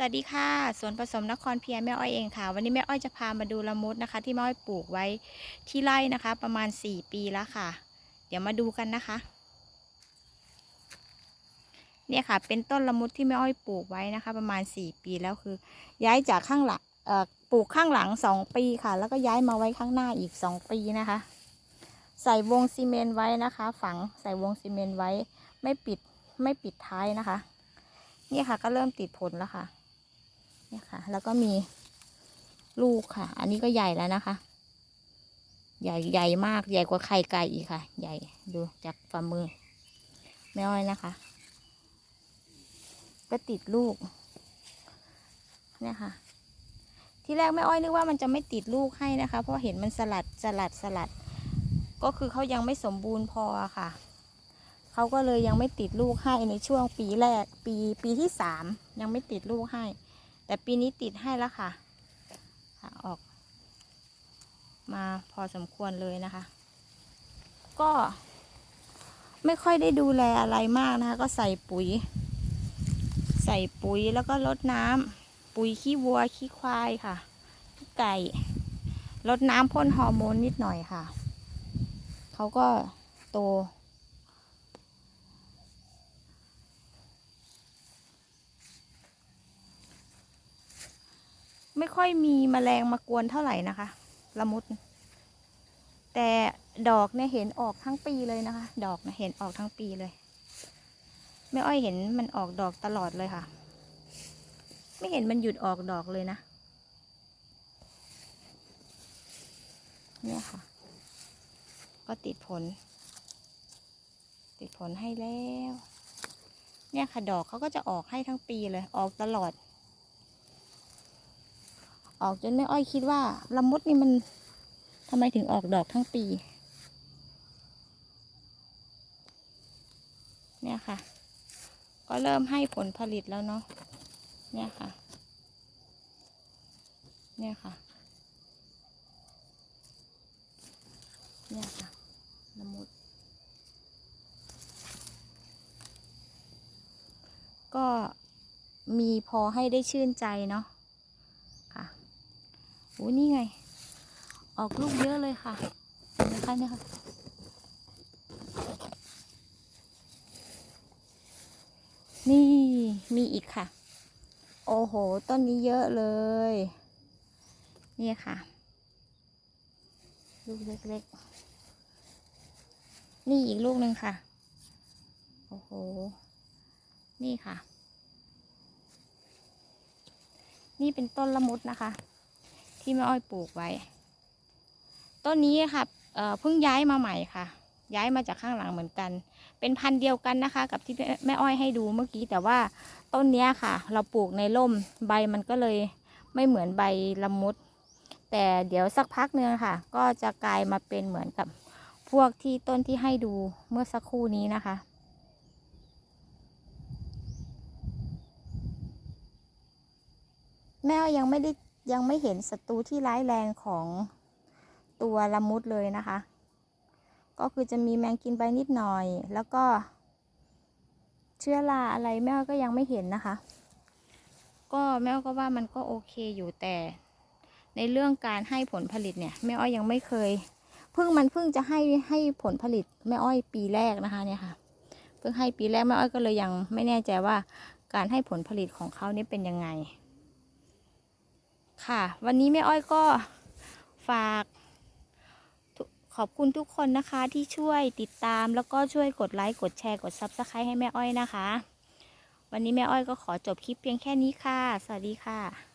สวัสดีค่ะสวนผสมนครเพียแม่อ้อยเองค่ะ วันนี้แม่อ้อยจะพามาดูละมุดนะคะ ที่แม่อ้อยปลูกไว้ที่ไร่นะคะ ประมาณ 4 ปีแล้วค่ะ เดี๋ยวมาดูกันนะคะ เนี่ยค่ะ เป็นต้นละมุดที่แม่อ้อยปลูกไว้นะคะ ประมาณ 4 ปีแล้วคือ ย้ายจากข้างหลังปลูกข้างหลัง 2 ปีค่ะ แล้วก็ย้ายมาไว้ข้างหน้าอีก 2 ปีนะคะ ใส่วงซีเมนต์ไว้นะคะ ฝังใส่วงซีเมนต์ไว้ไม่ปิดไม่ปิดท้ายนะคะ เนี่ยค่ะก็เริ่มติดผลแล้วค่ะ เนี่ยค่ะ แล้วก็มีลูกค่ะ อันนี้ก็ใหญ่แล้วนะคะ ใหญ่ใหญ่มากใหญ่กว่าไข่ไก่อีกค่ะ ใหญ่ดูจากฝ่ามือแม่อ้อยนะคะ ก็ติดลูก เนี่ยค่ะ ที่แรกแม่อ้อยนึกว่ามันจะไม่ติดลูกให้นะคะ เพราะเห็นมันสลัดสลัดสลัด ก็คือเขายังไม่สมบูรณ์พอค่ะเขาก็เลยยังไม่ติดลูกให้ในช่วงปีแรก ปีปีที่สามยังไม่ติดลูกให้ แต่ปีนี้ติดให้แล้วค่ะ ออก มาพอสมควรเลยนะคะ ก็ไม่ค่อยได้ดูแลอะไรมากนะคะ ก็ใส่ปุ๋ย ใส่ปุ๋ยแล้วก็ลดน้ำปุ๋ยขี้วัวขี้ควายค่ะไก่ลดน้ำพ่นฮอร์โมนนิดหน่อยค่ะ เขาก็โต ไม่ค่อยมีแมลงมากวนเท่าไหร่นะคะ ละมุด แต่ดอกเนี่ยเห็นออกทั้งปีเลยนะคะ ดอกเนี่ยเห็นออกทั้งปีเลยแม่อ้อยเห็นมันออกดอกตลอดเลยค่ะ ไม่เห็นมันหยุดออกดอกเลยนะ เนี่ยค่ะ ก็ติดผล ติดผลให้แล้ว เนี่ยค่ะดอกเขาก็จะออกให้ทั้งปีเลย ออกตลอด ออกจนแม่อ้อยคิดว่าละมุดนี่มันทำไมถึงออกดอกทั้งปี เนี่ยค่ะ ก็เริ่มให้ผลผลิตแล้วเนาะ เนี่ยค่ะ เนี่ยค่ะ เนี่ยค่ะละมุด ก็มีพอให้ได้ชื่นใจเนาะ โอ้นี่ไง ออกลูกเยอะเลยค่ะนไหมคะเนี่ยค่ะนี่มีอีกค่ะ โอ้โห ต้นนี้เยอะเลย นี่ค่ะ ลูกเล็กๆ นี่อีกลูกหนึ่งค่ะ โอ้โห นี่ค่ะ นี่เป็นต้นละมุดนะคะ ที่แม่อ้อยปลูกไว้ ต้นนี้ค่ะเพิ่งย้ายมาใหม่ค่ะ ย้ายมาจากข้างหลังเหมือนกัน เป็นพันธุ์เดียวกันนะคะ กับที่แม่อ้อยให้ดูเมื่อกี้ แต่ว่าต้นนี้ค่ะ เราปลูกในร่มใบมันก็เลยไม่เหมือนใบละมุด แต่เดี๋ยวสักพักนึงค่ะ ก็จะกลายมาเป็นเหมือนกับพวกที่ต้นที่ให้ดูเมื่อสักครู่นี้นะคะแม่อ้อยยังไม่ได้ ยังไม่เห็นศัตรูที่ร้ายแรงของตัวละมุดเลยนะคะ ก็คือจะมีแมงกินใบนิดหน่อย แล้วก็ เชื้อราอะไรแม่ก็ยังไม่เห็นนะคะ ก็แม่ก็ว่ามันก็โอเคอยู่แต่ ในเรื่องการให้ผลผลิตเนี่ยแม่อ้อยยังไม่เคยเพิ่งมันเพิ่งจะให้ให้ผลผลิตแม่อ้อยปีแรกนะคะเนี่ยค่ะเพิ่งให้ปีแรกแม่อ้อยก็เลยยังไม่แน่ใจว่าการให้ผลผลิตของเขานี่เป็นยังไง ค่ะ วันนี้แม่อ้อยก็ฝากขอบคุณทุกคนนะคะที่ช่วยติดตามแล้วก็ช่วยกดไลค์กดแชร์กด s u b สไครให้แม่อ้อยนะคะ วันนี้แม่อ้อยก็ขอจบคลิปเพียงแค่นี้ค่ะ สวัสดีค่ะ